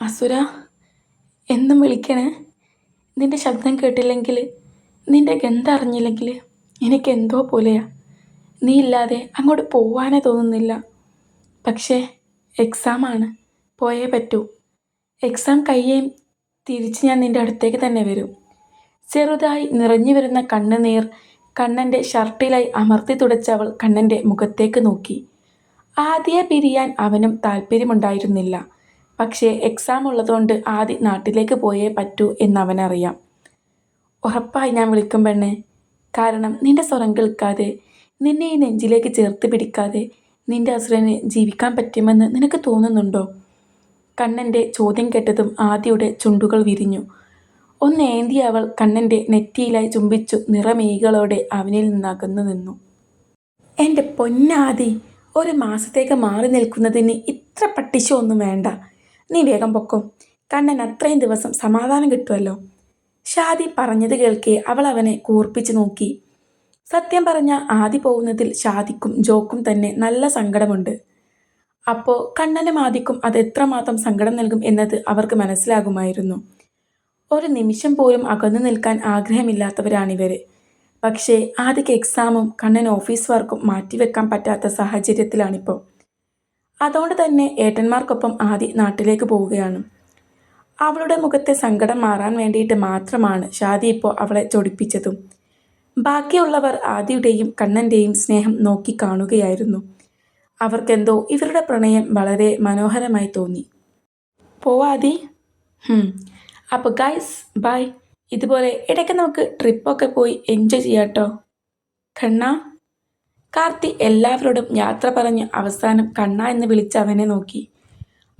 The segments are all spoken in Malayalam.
അസുര എന്നും വിളിക്കണേ? നിന്റെ ശബ്ദം കേട്ടില്ലെങ്കിൽ നിന്റെ ഗന്ധം അറിഞ്ഞില്ലെങ്കിൽ എനിക്ക് എന്തോ പോലെയാ. നീ ഇല്ലാതെ അങ്ങോട്ട് പോവാനേ തോന്നുന്നില്ല. പക്ഷേ എക്സാമാണ് പോയേ പറ്റൂ. എക്സാം കഴിയേം തിരിച്ച് ഞാൻ നിന്റെ അടുത്തേക്ക് തന്നെ വരും. ചെറുതായി നിറഞ്ഞു വരുന്ന കണ്ണുനീർ കണ്ണന്റെ ഷർട്ടിലായി അമർത്തി തുടച്ചവൾ കണ്ണന്റെ മുഖത്തേക്ക് നോക്കി. ആദ്യ പിരിയാൻ അവനും താല്പര്യമുണ്ടായിരുന്നില്ല. പക്ഷേ എക്സാം ഉള്ളതുകൊണ്ട് ആദ്യം നാട്ടിലേക്ക് പോയേ പറ്റൂ എന്നവനറിയാം. ഉറപ്പായി ഞാൻ വിളിക്കും പെണ്ണെ. കാരണം നിന്റെ സ്വരം കേൾക്കാതെ നിന്നെ ഈ നെഞ്ചിലേക്ക് ചേർത്ത് പിടിക്കാതെ നിന്റെ അസുരന് ജീവിക്കാൻ പറ്റുമെന്ന് നിനക്ക് തോന്നുന്നുണ്ടോ? കണ്ണന്റെ ചോദ്യം കേട്ടതും ആദ്യയുടെ ചുണ്ടുകൾ വിരിഞ്ഞു. ഒന്നേന്തി അവൾ കണ്ണന്റെ നെറ്റിയിലായി ചുംബിച്ചു നിറമേകളോടെ അവനിൽ നിന്നകന്നു നിന്നു. എന്റെ പൊന്നാദി ഒരു മാസത്തേക്ക് മാറി നിൽക്കുന്നതിന് ഇത്ര പട്ടിശ വേണ്ട. നീ വേഗം പൊക്കും. കണ്ണൻ അത്രയും ദിവസം സമാധാനം കിട്ടുമല്ലോ ഷാദി പറഞ്ഞത് കേൾക്കെ അവൾ അവനെ കൂർപ്പിച്ചു നോക്കി. സത്യം പറഞ്ഞ ആദി പോകുന്നതിൽ ഷാദിക്കും ജോക്കും തന്നെ നല്ല സങ്കടമുണ്ട്. അപ്പോൾ കണ്ണനും ആദിക്കും അത് എത്രമാത്രം സങ്കടം നൽകും എന്നത് അവർക്ക് മനസ്സിലാകുമായിരുന്നു. ഒരു നിമിഷം പോലും അകന്നു നിൽക്കാൻ ആഗ്രഹമില്ലാത്തവരാണിവർ. പക്ഷേ ആദിക്ക് എക്സാമും കണ്ണൻ ഓഫീസ് വർക്കും മാറ്റിവെക്കാൻ പറ്റാത്ത സാഹചര്യത്തിലാണിപ്പോൾ അതുകൊണ്ട് തന്നെ ഏട്ടന്മാർക്കൊപ്പം ആദി നാട്ടിലേക്ക് പോവുകയാണ്. അവളുടെ മുഖത്തെ സങ്കടം മാറാൻ വേണ്ടിയിട്ട് മാത്രമാണ് ഷാദി ഇപ്പോൾ അവളെ ചൊടിപ്പിച്ചതും. ബാക്കിയുള്ളവർ ആദിയുടെയും കണ്ണന്റെയും സ്നേഹം നോക്കി കാണുകയായിരുന്നു. അവർക്കെന്തോ ഇവരുടെ പ്രണയം വളരെ മനോഹരമായി തോന്നി. പോവാതി അപ്പോൾ ഗൈസ് ബൈ. ഇതുപോലെ ഇടയ്ക്ക് നമുക്ക് ട്രിപ്പൊക്കെ പോയി എൻജോയ് ചെയ്യാട്ടോ കണ്ണ കാർത്തി എല്ലാവരോടും യാത്ര പറഞ്ഞ് അവസാനം കണ്ണ എന്ന് വിളിച്ച് അവനെ നോക്കി.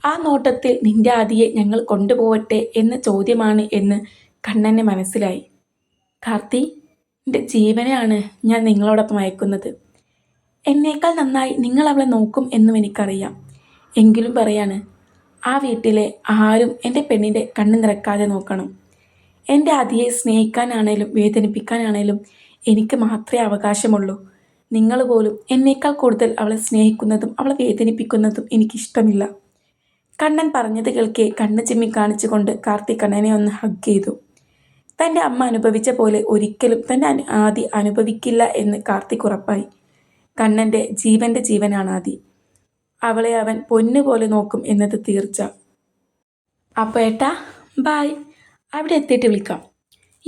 ആ നോട്ടത്തിൽ നിന്റെ ആദിയെ ഞങ്ങൾ കൊണ്ടുപോവട്ടെ എന്ന ചോദ്യമാണ് എന്ന് കണ്ണന് മനസ്സിലായി. കാർത്തി എന്റെ ജീവനെയാണ് ഞാൻ നിങ്ങളോടൊപ്പം അയക്കുന്നത്. എന്നേക്കാൾ നന്നായി നിങ്ങൾ അവളെ നോക്കും എന്നും എനിക്കറിയാം. എങ്കിലും പറയാണ് ആ വീട്ടിലെ ആരും എന്റെ പെണ്ണിന്റെ കണ്ണ് നിറക്കാതെ നോക്കണം. എന്റെ അതിയെ സ്നേഹിക്കാനാണേലും വേദനിപ്പിക്കാനാണേലും എനിക്ക് മാത്രമേ അവകാശമുള്ളൂ. നിങ്ങൾ പോലും എന്നേക്കാൾ കൂടുതൽ അവളെ സ്നേഹിക്കുന്നതും അവളെ വേദനിപ്പിക്കുന്നതും എനിക്കിഷ്ടമില്ല. കണ്ണൻ പറഞ്ഞത് കേൾക്കെ കണ്ണ് ചിമ്മി കാണിച്ചുകൊണ്ട് കാർത്തിക് കണ്ണനെ ഒന്ന് ഹഗ് ചെയ്തു. തന്റെ അമ്മ അനുഭവിച്ച പോലെ ഒരിക്കലും തന്റെ ആദി അനുഭവിക്കില്ല എന്ന് കാർത്തിക് ഉറപ്പായി. കണ്ണന്റെ ജീവന്റെ ജീവനാണ് ആദി. അവളെ അവൻ പൊന്നുപോലെ നോക്കും എന്നത് തീർച്ച. അപ്പോൾ ഏട്ടാ ബായ് അവിടെ എത്തിയിട്ട് വിളിക്കാം.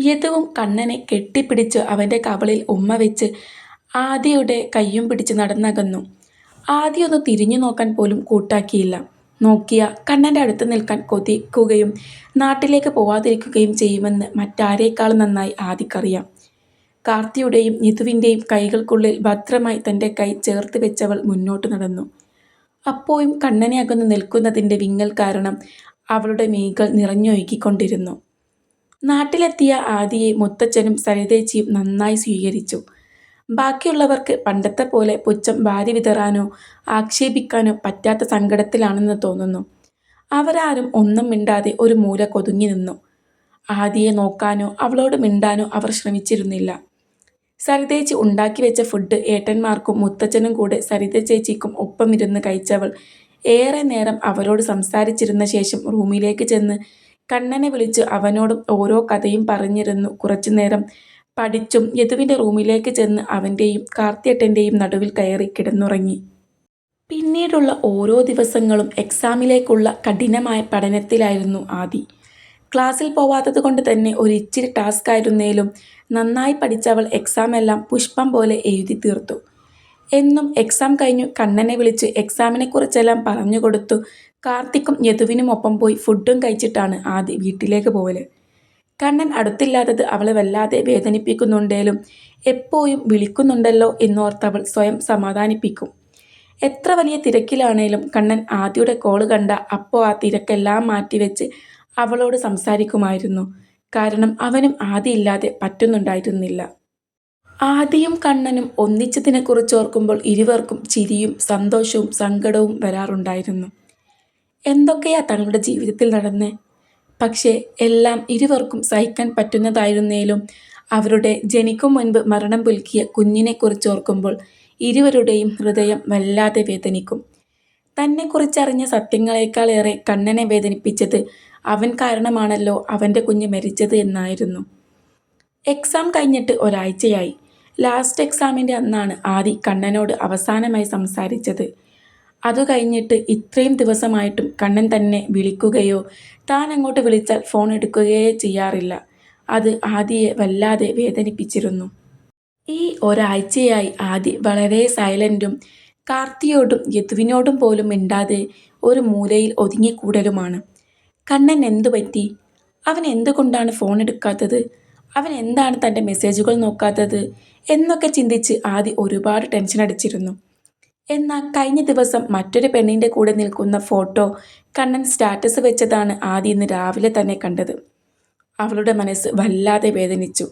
യദുവും കണ്ണനെ കെട്ടിപ്പിടിച്ച് അവന്റെ കവളിൽ ഉമ്മ വെച്ച് ആദിയുടെ കയ്യും പിടിച്ച് നടന്നകന്നു. ആദ്യമൊന്ന് തിരിഞ്ഞു നോക്കാൻ പോലും കൂട്ടാക്കിയില്ല. നോക്കിയ കണ്ണന്റെ അടുത്ത് നിൽക്കാൻ കൊതിക്കുകയും നാട്ടിലേക്ക് പോവാതിരിക്കുകയും ചെയ്യുമെന്ന് മറ്റാരേക്കാൾ നന്നായി ആദിക്കറിയാം. കാർത്തിയുടെയും നിതുവിന്റെയും കൈകൾക്കുള്ളിൽ ഭദ്രമായി തന്റെ കൈ ചേർത്ത് വെച്ചവൾ മുന്നോട്ട് നടന്നു. അപ്പോഴും കണ്ണനെ അകന്ന് നിൽക്കുന്നതിന്റെ വിങ്ങൽ കാരണം അവളുടെ മീകൾ നിറഞ്ഞൊഴുകിക്കൊണ്ടിരുന്നു. നാട്ടിലെത്തിയ ആദിയെ മുത്തച്ഛനും സരിതേച്ചിയും നന്നായി സ്വീകരിച്ചു. ബാക്കിയുള്ളവർക്ക് പണ്ടത്തെ പോലെ പുച്ഛം വാരി വിതറാനോ ആക്ഷേപിക്കാനോ പറ്റാത്ത സങ്കടത്തിലാണെന്ന് തോന്നുന്നു. അവരാരും ഒന്നും മിണ്ടാതെ ഒരു മൂല കൊതുങ്ങി നിന്നു. ആദിയെ നോക്കാനോ അവളോട് മിണ്ടാനോ അവർ ശ്രമിച്ചിരുന്നില്ല. സരിതേച്ചി ഉണ്ടാക്കി വെച്ച ഫുഡ് ഏട്ടന്മാർക്കും മുത്തച്ഛനും കൂടെ സരിത ചേച്ചിക്കും ഒപ്പം ഇരുന്ന് കഴിച്ചവൾ ഏറെ നേരം അവരോട് സംസാരിച്ചിരുന്ന ശേഷം റൂമിലേക്ക് ചെന്ന് കണ്ണനെ വിളിച്ച് അവനോടും ഓരോ കഥയും പറഞ്ഞിരുന്നു കുറച്ചു നേരം പഠിച്ചും യദുവിന്റെ റൂമിലേക്ക് ചെന്ന് അവന്റെയും കാർത്തിയട്ടന്റെയും നടുവിൽ കയറി കിടന്നുറങ്ങി. പിന്നീടുള്ള ഓരോ ദിവസങ്ങളും എക്സാമിലേക്കുള്ള കഠിനമായ പഠനത്തിലായിരുന്നു ആദി. ക്ലാസ്സിൽ പോവാത്തത് കൊണ്ട് തന്നെ ഒരു ഇച്ചിരി ടാസ്ക് ആയിരുന്നേലും നന്നായി പഠിച്ചവൾ എക്സാം എല്ലാം പുഷ്പം പോലെ എഴുതി തീർത്തു. എന്നും എക്സാം കഴിഞ്ഞു കണ്ണനെ വിളിച്ച് എക്സാമിനെക്കുറിച്ചെല്ലാം പറഞ്ഞു കൊടുത്തു കാർത്തിക്കും യദുവിനും ഒപ്പം പോയി ഫുഡും കഴിച്ചിട്ടാണ് ആദി വീട്ടിലേക്ക് പോവൽ. കണ്ണൻ അടുത്തില്ലാത്തത് അവളെ വല്ലാതെ വേദനിപ്പിക്കുന്നുണ്ടേലും എപ്പോഴും വിളിക്കുന്നുണ്ടല്ലോ എന്നോർത്തവൾ സ്വയം സമാധാനിപ്പിക്കും. എത്ര വലിയ തിരക്കിലാണേലും കണ്ണൻ ആദ്യയുടെ കോൾ കണ്ട അപ്പോൾ ആ തിരക്കെല്ലാം മാറ്റിവെച്ച് അവളോട് സംസാരിക്കുമായിരുന്നു. കാരണം അവനും ആദിയില്ലാതെ പറ്റുന്നുണ്ടായിരുന്നില്ല. ആദിയും കണ്ണനും ഒന്നിച്ചതിനെക്കുറിച്ച് ഓർക്കുമ്പോൾ ഇരുവർക്കും ചിരിയും സന്തോഷവും സങ്കടവും വരാറുണ്ടായിരുന്നു. എന്തൊക്കെയാ തങ്ങളുടെ ജീവിതത്തിൽ നടന്നേ? പക്ഷേ എല്ലാം ഇരുവർക്കും സഹിക്കാൻ പറ്റുന്നതായിരുന്നേലും അവരുടെ ജനിക്കും മുൻപ് മരണം പുൽക്കിയ കുഞ്ഞിനെക്കുറിച്ചോർക്കുമ്പോൾ ഇരുവരുടെയും ഹൃദയം വല്ലാതെ വേദനിക്കും. തന്നെക്കുറിച്ചറിഞ്ഞ സത്യങ്ങളെക്കാളേറെ കണ്ണനെ വേദനിപ്പിച്ചത് അവൻ കാരണമാണല്ലോ അവന്റെ കുഞ്ഞ് മരിച്ചത് എന്നായിരുന്നു. എക്സാം കഴിഞ്ഞിട്ട് ഒരാഴ്ചയായി. ലാസ്റ്റ് എക്സാമിന്റെ അന്നാണ് ആദി കണ്ണനോട് അവസാനമായി സംസാരിച്ചത്. അതു കഴിഞ്ഞിട്ട് ഇത്രയും ദിവസമായിട്ടും കണ്ണൻ തന്നെ വിളിക്കുകയോ താൻ അങ്ങോട്ട് വിളിച്ചാൽ ഫോൺ എടുക്കുകയോ ചെയ്യാറില്ല. അത് ആദിയെ വല്ലാതെ വേദനിപ്പിച്ചിരുന്നു. ഈ ഒരാഴ്ചയായി ആദി വളരെ സൈലന്റും കാർത്തിയോടും യദുവിനോടും പോലും മിണ്ടാതെ ഒരു മൂലയിൽ ഒതുങ്ങിക്കൂടലുമാണ്. കണ്ണൻ എന്തു പറ്റി? അവൻ എന്തുകൊണ്ടാണ് ഫോൺ എടുക്കാത്തത്? അവൻ എന്താണ് തന്റെ മെസ്സേജുകൾ നോക്കാത്തത്? എന്നൊക്കെ ചിന്തിച്ച് ആദി ഒരുപാട് ടെൻഷൻ അടിച്ചിരുന്നു. എന്നാൽ കഴിഞ്ഞ ദിവസം മറ്റൊരു പെണ്ണിന്റെ കൂടെ നിൽക്കുന്ന ഫോട്ടോ കണ്ണൻ സ്റ്റാറ്റസ് വെച്ചതാണ് ആദ്യം ഇന്ന് രാവിലെ തന്നെ കണ്ടത്. അവളുടെ മനസ്സ് വല്ലാതെ വേദനിച്ചു.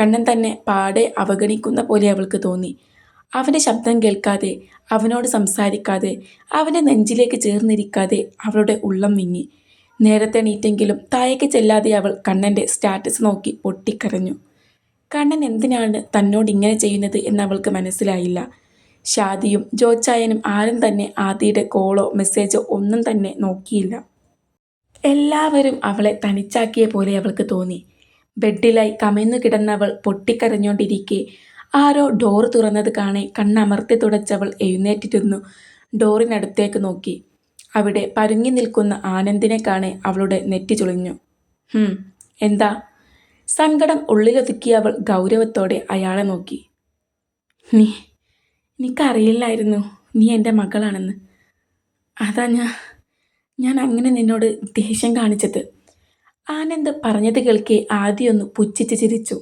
കണ്ണൻ തന്നെ പാടെ അവഗണിക്കുന്ന പോലെ അവൾക്ക് തോന്നി. അവന്റെ ശബ്ദം കേൾക്കാതെ അവനോട് സംസാരിക്കാതെ അവന്റെ നെഞ്ചിലേക്ക് ചേർന്നിരിക്കാതെ അവളുടെ ഉള്ളം വിങ്ങി. നേരത്തെ എണീറ്റെങ്കിലും താഴേക്ക് ചെല്ലാതെ അവൾ കണ്ണന്റെ സ്റ്റാറ്റസ് നോക്കി പൊട്ടിക്കരഞ്ഞു. കണ്ണൻ എന്തിനാണ് തന്നോട് ഇങ്ങനെ ചെയ്യുന്നത് എന്ന് അവൾക്ക് മനസ്സിലായില്ല. ഷാദിയും ജോച്ചായനും ആരും തന്നെ ആദിയുടെ കോളോ മെസ്സേജോ ഒന്നും തന്നെ നോക്കിയില്ല. എല്ലാവരും അവളെ തനിച്ചാക്കിയ പോലെ അവൾക്ക് തോന്നി. ബെഡിലായി കമന്നു കിടന്നവൾ പൊട്ടിക്കരഞ്ഞോണ്ടിരിക്കെ. ആരോ ഡോർ തുറന്നത് കാണെ കണ്ണമർത്തി തുടച്ചവൾ എഴുന്നേറ്റിരുന്നു. ഡോറിനടുത്തേക്ക് നോക്കി. അവിടെ പരുങ്ങി നിൽക്കുന്ന ആനന്ദിനെ കാണെ അവളുടെ നെറ്റി ചുളിഞ്ഞു. എന്താ? സങ്കടം ഉള്ളിലൊതുക്കിയ അവൾ ഗൗരവത്തോടെ അയാളെ നോക്കി. നീ എനിക്കറിയില്ലായിരുന്നു നീ എന്റെ മകളാണെന്ന്. അതാ ഞാൻ ഞാൻ അങ്ങനെ നിന്നോട് ദേഷ്യം കാണിച്ചത്. ആനന്ദ് പറഞ്ഞത് കേൾക്കെ ആദ്യമൊന്ന് പുച്ഛിച്ച് ചിരിച്ചു.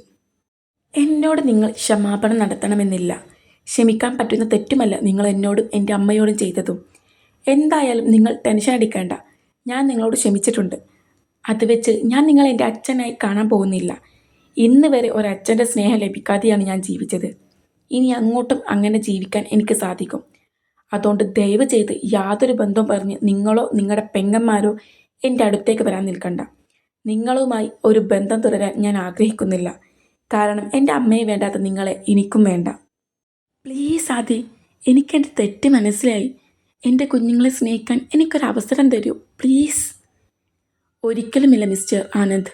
എന്നോട് നിങ്ങൾ ക്ഷമാപണം നടത്തണമെന്നില്ല. ക്ഷമിക്കാൻ പറ്റുന്ന തെറ്റുമല്ല നിങ്ങൾ എന്നോടും എന്റെ അമ്മയോടും ചെയ്തതും. എന്തായാലും നിങ്ങൾ ടെൻഷൻ അടിക്കേണ്ട. ഞാൻ നിങ്ങളോട് ക്ഷമിച്ചിട്ടുണ്ട്. അത് വെച്ച് ഞാൻ നിങ്ങളെ എന്റെ അച്ഛനായി കാണാൻ പോകുന്നില്ല. ഇന്ന് വരെ ഒരച്ഛന്റെ സ്നേഹം ലഭിക്കാതെയാണ് ഞാൻ ജീവിച്ചത്. ഇനി അങ്ങോട്ടും അങ്ങനെ ജീവിക്കാൻ എനിക്ക് സാധിക്കും. അതുകൊണ്ട് ദയവ് ചെയ്ത് യാതൊരു ബന്ധവും പറഞ്ഞ് നിങ്ങളോ നിങ്ങളുടെ പെങ്ങന്മാരോ എന്റെ അടുത്തേക്ക് വരാൻ നിൽക്കണ്ട. നിങ്ങളുമായി ഒരു ബന്ധം തുടരാൻ ഞാൻ ആഗ്രഹിക്കുന്നില്ല. കാരണം എന്റെ അമ്മയെ വേണ്ടാത്ത നിങ്ങളെ എനിക്കും വേണ്ട. പ്ലീസ് ആദി എനിക്കെന്റെ തെറ്റ് മനസ്സിലായി. എന്റെ കുഞ്ഞുങ്ങളെ സ്നേഹിക്കാൻ എനിക്കൊരവസരം തരൂ. പ്ലീസ്. ഒരിക്കലുമില്ല മിസ്റ്റർ ആനന്ദ്.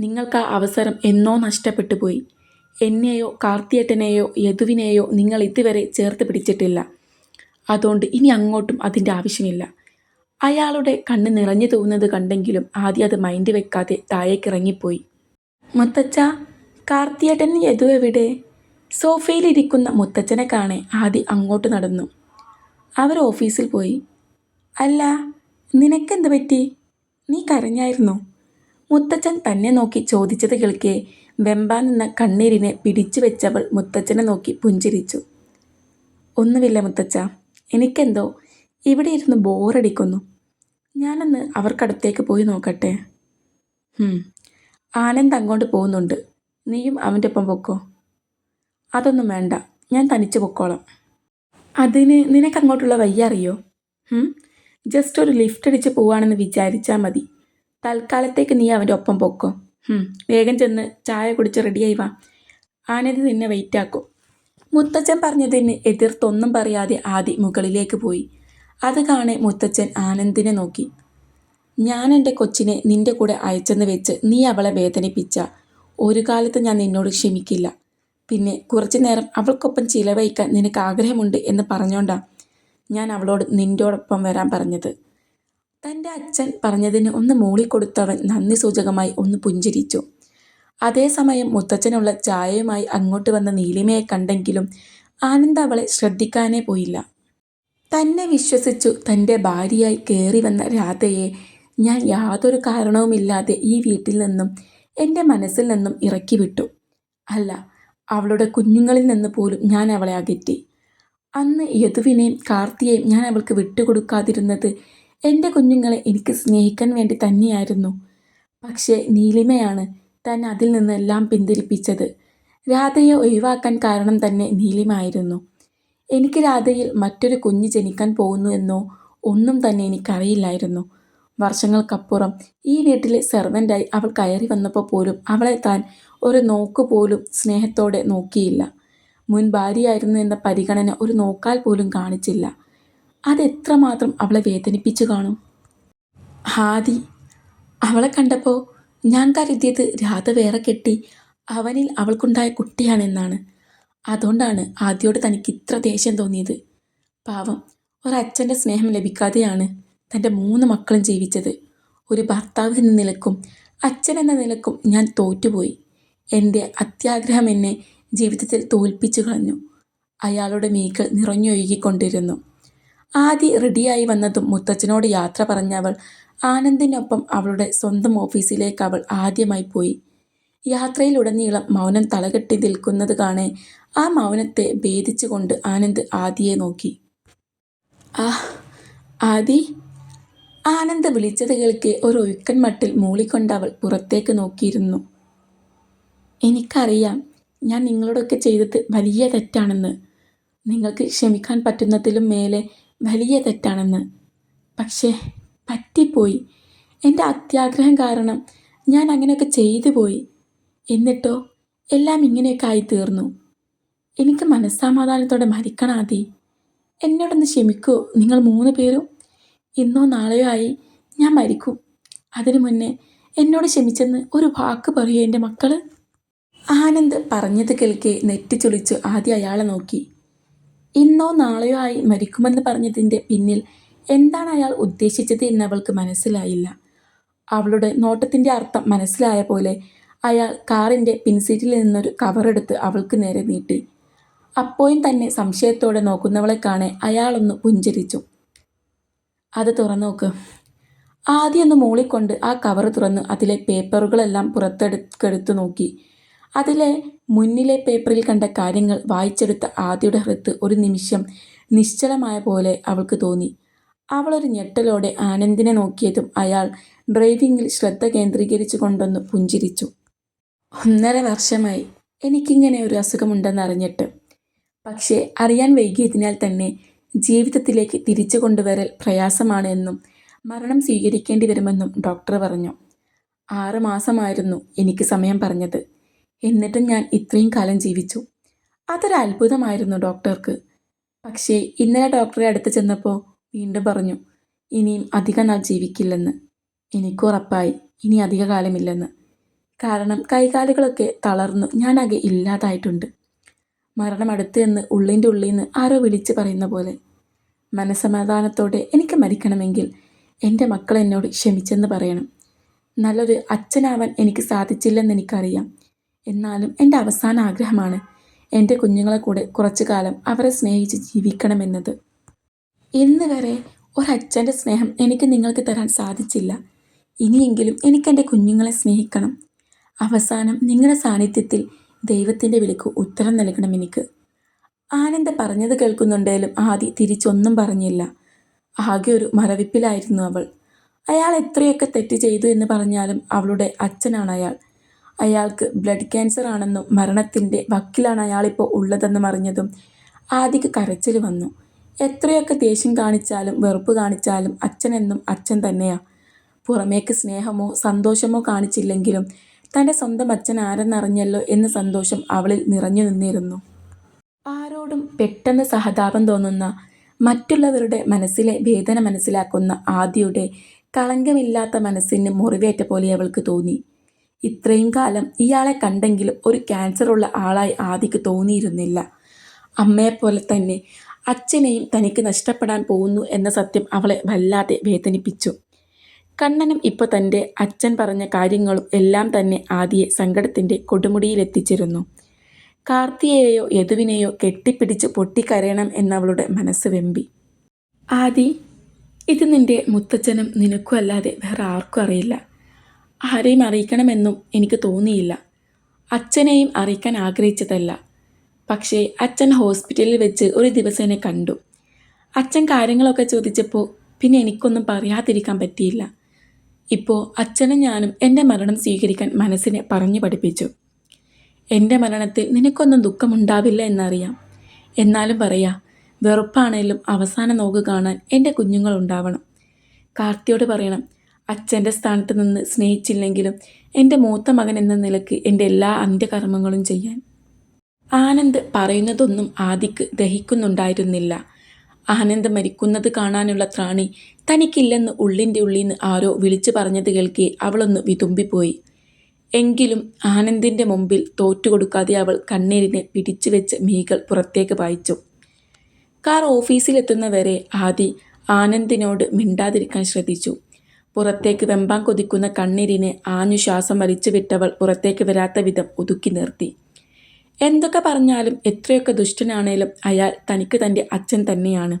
നിങ്ങൾക്ക് ആ അവസരം എന്നോ നഷ്ടപ്പെട്ടു പോയി. എന്നെയോ കാർത്തിയേട്ടനെയോ യദുവിനെയോ നിങ്ങൾ ഇതുവരെ ചേർത്ത് പിടിച്ചിട്ടില്ല. അതുകൊണ്ട് ഇനി അങ്ങോട്ടും അതിന്റെ ആവശ്യമില്ല. അയാളുടെ കണ്ണ് നിറഞ്ഞു തോന്നുന്നത് കണ്ടെങ്കിലും ആദ്യം അത് മൈൻഡ് വെക്കാതെ താഴേക്കിറങ്ങിപ്പോയി മുത്തച്ഛ കാർത്തിയേട്ടൻ യദു എവിടെ? സോഫയിലിരിക്കുന്ന മുത്തച്ഛനെ കാണെ. ആദ്യം അങ്ങോട്ട് നടന്നു. അവർ ഓഫീസിൽ പോയി. അല്ല നിനക്കെന്ത് പറ്റി? നീ കരഞ്ഞായിരുന്നോ? മുത്തച്ഛൻ തന്നെ നോക്കി ചോദിച്ചത് കേൾക്കെ വെമ്പാൻ നിന്ന കണ്ണീരിനെ പിടിച്ചു വെച്ചവൾ മുത്തച്ഛനെ നോക്കി പുഞ്ചിരിച്ചു. ഒന്നുമില്ല മുത്തച്ഛ എനിക്കെന്തോ ഇവിടെ ഇരുന്ന് ബോറടിക്കുന്നു. ഞാനൊന്ന് അവർക്കടുത്തേക്ക് പോയി നോക്കട്ടെ. ആനന്ദ് അങ്ങോട്ട് പോകുന്നുണ്ട്. നീയും അവന്റെ ഒപ്പം പൊക്കോ. അതൊന്നും വേണ്ട ഞാൻ തനിച്ച് പൊക്കോളാം. അതിന് നിനക്കങ്ങോട്ടുള്ള വയ്യ അറിയോ? ജസ്റ്റ് ഒരു ലിഫ്റ്റ് അടിച്ച് പോവാണെന്ന് വിചാരിച്ചാൽ മതി. തൽക്കാലത്തേക്ക് നീ അവന്റെ ഒപ്പം പൊക്കോ. വേഗം ചെന്ന് ചായ കുടിച്ച് റെഡിയായി വാ. ആനതി നിന്നെ വെയിറ്റ് വെയിറ്റാക്കും മുത്തച്ഛൻ പറഞ്ഞതിന് എതിർത്തൊന്നും പറയാതെ ആദി മുകളിലേക്ക് പോയി. അത് കാണെ മുത്തച്ഛൻ ആനന്ദിനെ നോക്കി. ഞാൻ എന്റെ കൊച്ചിനെ നിന്റെ കൂടെ അയച്ചെന്ന് വെച്ച് നീ അവളെ വേദനിപ്പിച്ച. ഒരു കാലത്ത് ഞാൻ നിന്നോട് ക്ഷമിക്കില്ല. പിന്നെ കുറച്ചു നേരം അവൾക്കൊപ്പം ചിലവഴിക്കാൻ നിനക്ക് ആഗ്രഹമുണ്ട് എന്ന് പറഞ്ഞോണ്ടാ ഞാൻ അവളോട് നിന്റോടൊപ്പം വരാൻ പറഞ്ഞത്. തന്റെ അച്ഛൻ പറഞ്ഞതിന് ഒന്ന് മൂളിക്കൊടുത്തവൻ നന്ദി സൂചകമായി ഒന്ന് പുഞ്ചിരിച്ചു. അതേസമയം മുത്തച്ഛനുള്ള ചായയുമായി അങ്ങോട്ട് വന്ന നീലിമയെ കണ്ടെങ്കിലും ആനന്ദ അവളെ ശ്രദ്ധിക്കാനേ പോയില്ല. തന്നെ വിശ്വസിച്ചു തന്റെ ഭാര്യയായി കയറി വന്ന രാധയെ ഞാൻ യാതൊരു കാരണവുമില്ലാതെ ഈ വീട്ടിൽ നിന്നും എന്റെ മനസ്സിൽ നിന്നും ഇറക്കി വിട്ടു അല്ല അവളുടെ കുഞ്ഞുങ്ങളിൽ നിന്ന് പോലും ഞാൻ അവളെ അകറ്റി. അന്ന് യദുവിനെയും കാർത്തിയെയും ഞാൻ അവൾക്ക് വിട്ടുകൊടുക്കാതിരുന്നത് എന്റെ കുഞ്ഞുങ്ങളെ എനിക്ക് സ്നേഹിക്കാൻ വേണ്ടി തന്നെയായിരുന്നു. പക്ഷേ നീലിമയാണ് താൻ അതിൽ നിന്നെല്ലാം പിന്തിരിപ്പിച്ചത്. രാധയെ ഒഴിവാക്കാൻ കാരണം തന്നെ നീലിമായിരുന്നു. എനിക്ക് രാധയിൽ മറ്റൊരു കുഞ്ഞ് ജനിക്കാൻ പോകുന്നു എന്നോ ഒന്നും തന്നെ എനിക്കറിയില്ലായിരുന്നു. വർഷങ്ങൾക്കപ്പുറം ഈ വീട്ടിലെ സെർവന്റായി അവൾ കയറി വന്നപ്പോൾ പോലും അവളെ താൻ ഒരു നോക്ക് പോലും സ്നേഹത്തോടെ നോക്കിയില്ല. മുൻ ഭാര്യയായിരുന്നു എന്ന പരിഗണന ഒരു നോക്കാൽ പോലും കാണിച്ചില്ല. അതെത്രമാത്രം അവളെ വേദനിപ്പിച്ചു കാണും? ഹാദി അവളെ കണ്ടപ്പോൾ ഞാൻ കരുതിയത് രാധ വേറെ കെട്ടി അവനിൽ അവൾക്കുണ്ടായ കുട്ടിയാണെന്നാണ്. അതുകൊണ്ടാണ് ആദ്യോട് തനിക്ക് ഇത്ര ദേഷ്യം തോന്നിയത്. പാവം ഒരച്ഛന്റെ സ്നേഹം ലഭിക്കാതെയാണ് തന്റെ മൂന്ന് മക്കളും ജീവിച്ചത്. ഒരു ഭർത്താവ് എന്ന നിലക്കും അച്ഛൻ എന്ന നിലക്കും ഞാൻ തോറ്റുപോയി. എന്റെ അത്യാഗ്രഹം എന്നെ ജീവിതത്തിൽ തോൽപ്പിച്ചു കളഞ്ഞു. അയാളുടെ മീകൾ നിറഞ്ഞൊഴുകിക്കൊണ്ടിരുന്നു. ആദി റെഡിയായി വന്നതും മുത്തച്ഛനോട് യാത്ര പറഞ്ഞവൾ ആനന്ദിനൊപ്പം അവളുടെ സ്വന്തം ഓഫീസിലേക്ക് അവൾ ആദ്യമായി പോയി. യാത്രയിലുടനീളം മൗനം തലകെട്ടി നിൽക്കുന്നത് കാണെ ആ മൗനത്തെ ഭേദിച്ചുകൊണ്ട് ആനന്ദ് ആദിയെ നോക്കി. ആ ആദി ആനന്ദ് വിളിച്ചത് കേൾക്കെ ഒരു ഒഴുക്കൻ മട്ടിൽ മൂളിക്കൊണ്ട് അവൾ പുറത്തേക്ക് നോക്കിയിരുന്നു. എനിക്കറിയാം ഞാൻ നിങ്ങളോടൊക്കെ ചെയ്തത് വലിയ തെറ്റാണെന്ന്. നിങ്ങൾക്ക് ക്ഷമിക്കാൻ പറ്റുന്നതിലും മേലെ വലിയ തെറ്റാണെന്ന്. പക്ഷേ പറ്റിപ്പോയി. എന്റെ അത്യാഗ്രഹം കാരണം ഞാൻ അങ്ങനെയൊക്കെ ചെയ്തു പോയി. എന്നിട്ടോ എല്ലാം ഇങ്ങനെയൊക്കെ ആയി തീർന്നു. എനിക്ക് മനസ്സമാധാനത്തോടെ മരിക്കണാതി എന്നോടൊന്ന് ക്ഷമിക്കൂ നിങ്ങൾ മൂന്ന് പേരും. ഇന്നോ നാളെയോ ആയി ഞാൻ മരിക്കും. അതിനു മുന്നേ എന്നോട് ക്ഷമിച്ചെന്ന് ഒരു വാക്ക് പറയൂ എന്റെ മക്കൾ ആനന്ദ് പറഞ്ഞത് കേൾക്കെ നെറ്റിച്ചൊളിച്ചു ആദ്യം അയാളെ നോക്കി. ഇന്നോ നാളെയോ ആയി മരിക്കുമെന്ന് പറഞ്ഞതിന്റെ പിന്നിൽ എന്താണ് അയാൾ ഉദ്ദേശിച്ചത് എന്ന് അവൾക്ക് മനസ്സിലായില്ല. അവളുടെ നോട്ടത്തിന്റെ അർത്ഥം മനസ്സിലായ പോലെ അയാൾ കാറിന്റെ പിൻസീറ്റിൽ നിന്നൊരു കവറെടുത്ത് അവൾക്ക് നേരെ നീട്ടി. അപ്പോയും തന്നെ സംശയത്തോടെ നോക്കുന്നവളെ കാണെ അയാളൊന്ന് പുഞ്ചിരിച്ചു. അത് തുറന്നു നോക്ക് ആദ്യം ഒന്ന് മൂളിക്കൊണ്ട് ആ കവർ തുറന്ന് അതിലെ പേപ്പറുകളെല്ലാം പുറത്തെടുക്കെടുത്ത് നോക്കി. അതിലെ മുന്നിലെ പേപ്പറിൽ കണ്ട കാര്യങ്ങൾ വായിച്ചെടുത്ത ആദ്യയുടെ ഹൃത്ത് ഒരു നിമിഷം നിശ്ചലമായ പോലെ അവൾക്ക് തോന്നി. അവളൊരു ഞെട്ടലോടെ ആനന്ദിനെ നോക്കിയതും അയാൾ ഡ്രൈവിംഗിൽ ശ്രദ്ധ കേന്ദ്രീകരിച്ചു കൊണ്ടൊന്ന് പുഞ്ചിരിച്ചു. ഒന്നര വർഷമായി എനിക്കിങ്ങനെ ഒരു അസുഖമുണ്ടെന്ന് അറിഞ്ഞിട്ട് പക്ഷേ അറിയാൻ വൈകിയതിനാൽ തന്നെ ജീവിതത്തിലേക്ക് തിരിച്ചു കൊണ്ടുവരൽ പ്രയാസമാണ് എന്നും മരണം സ്വീകരിക്കേണ്ടി വരുമെന്നും ഡോക്ടർ പറഞ്ഞു. ആറ് മാസമായിരുന്നു എനിക്ക് സമയം പറഞ്ഞത്. എന്നിട്ടും ഞാൻ ഇത്രയും കാലം ജീവിച്ചു. അതൊരു അത്ഭുതമായിരുന്നു ഡോക്ടർക്ക്. പക്ഷേ ഇന്നലെ ഡോക്ടറെ അടുത്ത് ചെന്നപ്പോൾ വീണ്ടും പറഞ്ഞു ഇനിയും അധിക നാൾ ജീവിക്കില്ലെന്ന്. എനിക്ക് ഉറപ്പായി. ഇനി അധിക കാലമില്ലെന്ന്. കാരണം കൈകാലുകളൊക്കെ തളർന്നു. ഞാനാകെ ഇല്ലാതായിട്ടുണ്ട്. മരണം അടുത്ത് എന്ന് ഉള്ളിന്റെ ഉള്ളിൽ നിന്ന് ആരോ വിളിച്ച് പറയുന്ന പോലെ. മനസമാധാനത്തോടെ എനിക്ക് മരിക്കണമെങ്കിൽ എന്റെ മക്കൾ എന്നോട് ക്ഷമിച്ചെന്ന് പറയണം. നല്ലൊരു അച്ഛനാവാൻ എനിക്ക് സാധിച്ചില്ലെന്ന് എനിക്കറിയാം. എന്നാലും എന്റെ അവസാന ആഗ്രഹമാണ് എന്റെ കുഞ്ഞുങ്ങളെ കൂടെ കുറച്ചു കാലം അവരെ സ്നേഹിച്ച് ജീവിക്കണമെന്നത്. ഇന്ന് വരെ ഒരച്ഛന്റെ സ്നേഹം എനിക്ക് നിങ്ങൾക്ക് തരാൻ സാധിച്ചില്ല. ഇനിയെങ്കിലും എനിക്കെന്റെ കുഞ്ഞുങ്ങളെ സ്നേഹിക്കണം. അവസാനം നിങ്ങളുടെ സാന്നിധ്യത്തിൽ ദൈവത്തിന്റെ വിളിക്ക് ഉത്തരം നൽകണം എനിക്ക്. ആനന്ദ പറഞ്ഞത് കേൾക്കുന്നുണ്ടെങ്കിലും ആദി തിരിച്ചൊന്നും പറഞ്ഞില്ല. ആകെ ഒരു മരവിപ്പിലായിരുന്നു അവൾ. അയാൾ എത്രയൊക്കെ തെറ്റ് ചെയ്തു എന്ന് പറഞ്ഞാലും അവളുടെ അച്ഛനാണ് അയാൾ. അയാൾക്ക് ബ്ലഡ് ക്യാൻസർ ആണെന്നും മരണത്തിന്റെ വക്കിലാണ് അയാളിപ്പോൾ ഉള്ളതെന്നും അറിഞ്ഞതും ആദിക്ക് കരച്ചിൽ വന്നു. എത്രയൊക്കെ ദേഷ്യം കാണിച്ചാലും വെറുപ്പ് കാണിച്ചാലും അച്ഛനെന്നും അച്ഛൻ തന്നെയാണ് പുറമേക്ക് സ്നേഹമോ സന്തോഷമോ കാണിച്ചില്ലെങ്കിലും തന്റെ സ്വന്തം അച്ഛൻ ആരെന്നറിഞ്ഞല്ലോ എന്ന സന്തോഷം അവളിൽ നിറഞ്ഞു നിന്നിരുന്നു. ആരോടും പെട്ടെന്ന് സഹതാപം തോന്നുന്ന മറ്റുള്ളവരുടെ മനസ്സിലെ വേദന മനസ്സിലാക്കുന്ന ആദിയുടെ കളങ്കമില്ലാത്ത മനസ്സിന് മുറിവേറ്റ പോലെ അവൾക്ക് തോന്നി. ഇത്രയും കാലം ഇയാളെ കണ്ടെങ്കിലും ഒരു ക്യാൻസർ ഉള്ള ആളായി ആദിക്ക് തോന്നിയിരുന്നില്ല. അമ്മയെപ്പോലെ തന്നെ അച്ഛനെയും തനിക്ക് നഷ്ടപ്പെടാൻ പോകുന്നു എന്ന സത്യം അവളെ വല്ലാതെ വേദനിപ്പിച്ചു. കണ്ണനും ഇപ്പോൾ തന്റെ അച്ഛൻ പറഞ്ഞ കാര്യങ്ങളും എല്ലാം തന്നെ ആദിയെ സങ്കടത്തിന്റെ കൊടുമുടിയിലെത്തിച്ചിരുന്നു. കാർത്തിയെയോ യദുവിനെയോ കെട്ടിപ്പിടിച്ച് പൊട്ടിക്കരയണം എന്നവളുടെ മനസ്സ് വെമ്പി. ആദി ഇത് നിന്റെ മുത്തച്ഛനും നിനക്കും അല്ലാതെ വേറെ ആർക്കും അറിയില്ല. ആരെയും അറിയിക്കണമെന്നും എനിക്ക് തോന്നിയില്ല. അച്ഛനെയും അറിയിക്കാൻ ആഗ്രഹിച്ചതല്ല. പക്ഷേ അച്ഛൻ ഹോസ്പിറ്റലിൽ വെച്ച് ഒരു ദിവസം എന്നെ കണ്ടു. അച്ഛൻ കാര്യങ്ങളൊക്കെ ചോദിച്ചപ്പോൾ പിന്നെ എനിക്കൊന്നും പറയാതിരിക്കാൻ പറ്റിയില്ല. ഇപ്പോൾ അച്ഛനും ഞാനും എന്റെ മരണം സ്വീകരിക്കാൻ മനസ്സിനെ പറഞ്ഞു പഠിപ്പിച്ചു. എന്റെ മരണത്തിൽ നിനക്കൊന്നും ദുഃഖമുണ്ടാവില്ല എന്നറിയാം. എന്നാലും പറയാ വെറുപ്പാണേലും അവസാന നോക്ക് കാണാൻ എന്റെ കുഞ്ഞുങ്ങളുണ്ടാവണം. കാർത്തിയോട് പറയണം അച്ഛന്റെ സ്ഥാനത്ത് നിന്ന് സ്നേഹിച്ചില്ലെങ്കിലും എന്റെ മൂത്ത മകൻ എന്ന നിലയ്ക്ക് എന്റെ എല്ലാ അന്ത്യകർമ്മങ്ങളും ചെയ്യാൻ. ആനന്ദ് പറയുന്നതൊന്നും ആദിക്ക് ദഹിക്കുന്നുണ്ടായിരുന്നില്ല. ആനന്ദ് മരിക്കുന്നത് കാണാനുള്ള ത്രാണി തനിക്കില്ലെന്ന് ഉള്ളിന്റെ ഉള്ളിൽ നിന്ന് ആരോ വിളിച്ചു പറഞ്ഞത് കേൾക്കെ അവളൊന്ന് വിതുമ്പിപ്പോയി. എങ്കിലും ആനന്ദിന്റെ മുമ്പിൽ തോറ്റുകൊടുക്കാതെ അവൾ കണ്ണീരിനെ പിടിച്ചു വെച്ച് മീകൾ പുറത്തേക്ക് വായിച്ചു കാർ ഓഫീസിലെത്തുന്നവരെ ആദി ആനന്ദിനോട് മിണ്ടാതിരിക്കാൻ ശ്രദ്ധിച്ചു. പുറത്തേക്ക് വെമ്പാൻ കൊതിക്കുന്ന കണ്ണീരിനെ ആഞ്ഞു ശ്വാസം വലിച്ചു വിട്ടവൾ പുറത്തേക്ക് വരാത്ത വിധം ഒതുക്കി നിർത്തി. എന്തൊക്കെ പറഞ്ഞാലും എത്രയൊക്കെ ദുഷ്ടനാണേലും അയാൾ തനിക്ക് തന്റെ അച്ഛൻ തന്നെയാണ്.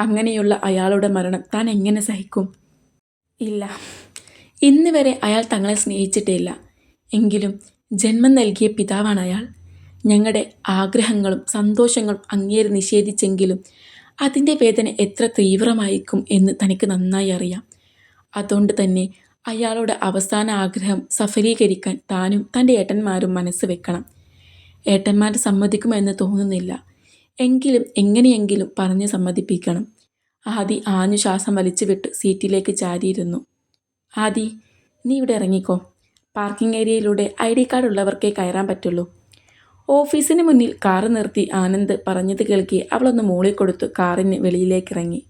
അങ്ങനെയുള്ള അയാളുടെ മരണം താൻ എങ്ങനെ സഹിക്കും? ഇല്ല. ഇന്ന് വരെ അയാൾ തങ്ങളെ സ്നേഹിച്ചിട്ടില്ല. എങ്കിലും ജന്മം നൽകിയ പിതാവാണ് അയാൾ. ഞങ്ങളുടെ ആഗ്രഹങ്ങളും സന്തോഷങ്ങളും അങ്ങേര് നിഷേധിച്ചെങ്കിലും അതിന്റെ വേദന എത്ര തീവ്രമായിരിക്കും എന്ന് തനിക്ക് നന്നായി അറിയാം. അതുകൊണ്ട് തന്നെ അയാളുടെ അവസാന ആഗ്രഹം സഫലീകരിക്കാൻ താനും തന്റെ ഏട്ടന്മാരും മനസ്സ് വെക്കണം. ഏട്ടന്മാർ സമ്മതിക്കുമെന്ന് തോന്നുന്നില്ല. എങ്കിലും എങ്ങനെയെങ്കിലും പറഞ്ഞ് സമ്മതിപ്പിക്കണം. ആദി ആഞ്ഞു ശ്വാസം വലിച്ചു വിട്ട് സീറ്റിലേക്ക് ചാരിയിരുന്നു. ആദി നീ ഇവിടെ ഇറങ്ങിക്കോ. പാർക്കിംഗ് ഏരിയയിലൂടെ ഐ ഡി കാർഡ് ഉള്ളവർക്കേ കയറാൻ പറ്റുള്ളൂ. ഓഫീസിന് മുന്നിൽ കാറ് നിർത്തി ആനന്ദ് പറഞ്ഞത് കേൾക്കി അവളൊന്ന് മൂളിക്കൊടുത്ത് കാറിന് വെളിയിലേക്ക് ഇറങ്ങി